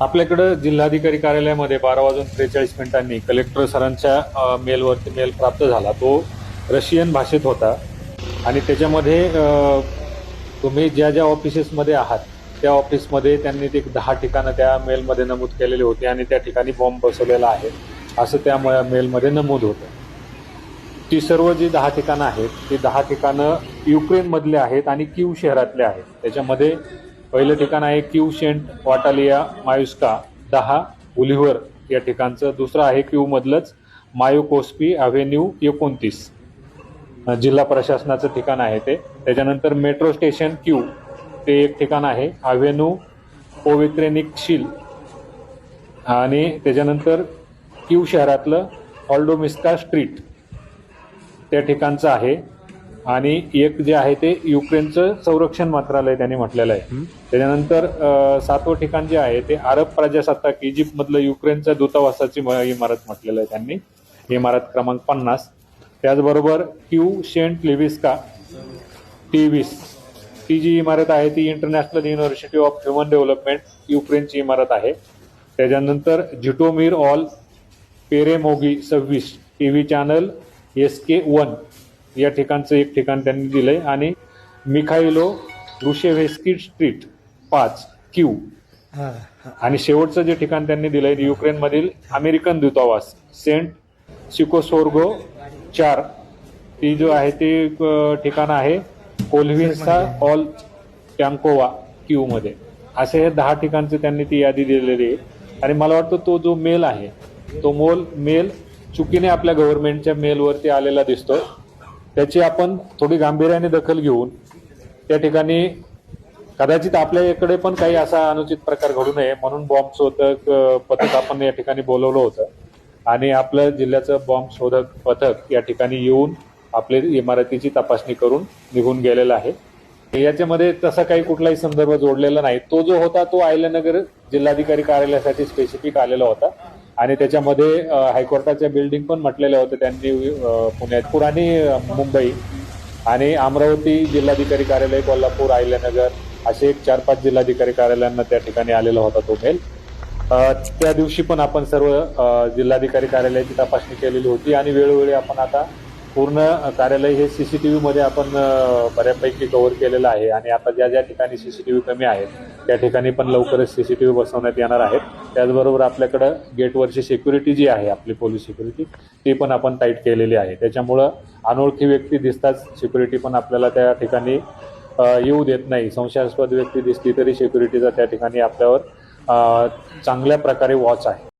आपल्याकडं जिल्हाधिकारी कार्यालयामध्ये बारा वाजून त्रेचाळीस मिनिटांनी कलेक्टर सरांच्या मेलवरती मेल प्राप्त झाला. तो रशियन भाषेत होता. आणि त्याच्यामध्ये तुम्ही ज्या ज्या ऑफिसेसमध्ये आहात त्या ऑफिसमध्ये त्यांनी ते दहा ठिकाणं त्या मेलमध्ये नमूद केलेली होती आणि त्या ठिकाणी बॉम्ब बसवलेला आहे. असं त्या म- मेलमध्ये नमूद होतं. ती सर्व जी दहा ठिकाणं आहेत ती दहा ठिकाणं युक्रेनमधले आहेत आणि क्यू शहरातले आहेत. त्याच्यामध्ये पहिलं ठिकाण आहे क्यू शेंट वाटालिया मायुस्का दहा उलिव्हर या ठिकाणचं. दुसरं आहे क्यू मधलंच मायोकोस्पी अव्हेन्यू एकोणतीस. जिल्हा प्रशासनाचं ठिकाण आहे ते. त्याच्यानंतर मेट्रो स्टेशन क्यू ते एक ठिकाण आहे. अव्हेन्यू पोवित्रेनिकशील आणि त्याच्यानंतर क्यू शहरातलं ऑल्डोमिस्का स्ट्रीट. त्या ठिकाणचं आहे. आणि एक जे आहे ते युक्रेनचं संरक्षण मंत्रालय त्यांनी म्हटलेलं आहे. त्याच्यानंतर सातवं ठिकाण जे आहे ते अरब प्रजासत्ताक इजिप्तमधलं युक्रेनच्या दूतावासाची इमारत म्हटलेलं आहे त्यांनी. इमारत क्रमांक पन्नास. त्याचबरोबर क्यू शेंट लिव्हिस्का तेवीस. ती जी इमारत आहे ती international university of human development युक्रेनची इमारत आहे. त्याच्यानंतर झिटोमीर ऑल पेरेमोगी सव्वीस T V channel S K one. या ठिकाणचं एक ठिकाण त्यांनी दिलंय. आणि मिखाईलो रुशेव्हेस्की स्ट्रीट पाच क्यू. आणि शेवटचं जे ठिकाण त्यांनी दिलंय युक्रेनमधील अमेरिकन दूतावास सेंट सिकोसोर्गो चार. ती जो आहे ते ठिकाण आहे कोल्व्हिन्सा ऑल टँकोवा क्यू मध्ये असे हे दहा ठिकाणचे त्यांनी ती यादी दिलेली आहे. आणि मला वाटतं तो जो मेल आहे तो मोल मेल चुकीने आपल्या गव्हर्नमेंटच्या मेलवरती आलेला दिसतो त्याची आपण थोडी गांभीर्याने दखल घेऊन त्या ठिकाणी कदाचित आपल्या इकडे पण काही असा अनुचित प्रकार घडू नये म्हणून बॉम्ब शोधक पथक आपण या ठिकाणी बोलवलं होतं. आणि आपलं जिल्ह्याचं बॉम्ब शोधक पथक या ठिकाणी येऊन आपली इमारतीची तपासणी करून निघून गेलेलं आहे. याच्यामध्ये तसा काही कुठलाही संदर्भ जोडलेला नाही. तो जो होता तो आयल्यानगर जिल्हाधिकारी कार्यालयासाठी स्पेसिफिक आलेला होता. आणि त्याच्यामध्ये हायकोर्टाच्या बिल्डिंग पण म्हटलेल्या होत्या त्यांनी पुण्यात. पुराणी आणि मुंबई आणि अमरावती जिल्हाधिकारी कार्यालय कोल्हापूर अहिल्यानगर असे एक चार पाच जिल्हाधिकारी कार्यालयांना त्या ठिकाणी आलेला होता तो मेल त्या दिवशी पण आपण सर्व जिल्हाधिकारी कार्यालयाची तपासणी केलेली होती आणि वेळोवेळी आपण आता पूर्ण कार्यालय हे सी सी टी व्हीमध्ये आपण बऱ्यापैकी कव्हर केलेलं आहे आणि आता ज्या ज्या ठिकाणी सी सी टी व्ही कमी आहेत त्या ठिकाणी पण लवकरच सी सी टी व्ही बसवण्यात येणार आहेत. त्याचबरोबर आपल्याकडं गेटवरची सिक्युरिटी जी आहे आपली पोलीस सिक्युरिटी ती पण आपण टाईट केलेली आहे. त्याच्यामुळं अनोळखी व्यक्ती दिसताच सिक्युरिटी पण आपल्याला त्या ठिकाणी येऊ देत नाही. संशयास्पद व्यक्ती दिसली तरी सिक्युरिटीचा त्या ठिकाणी आपल्यावर चांगल्या प्रकारे वॉच आहे.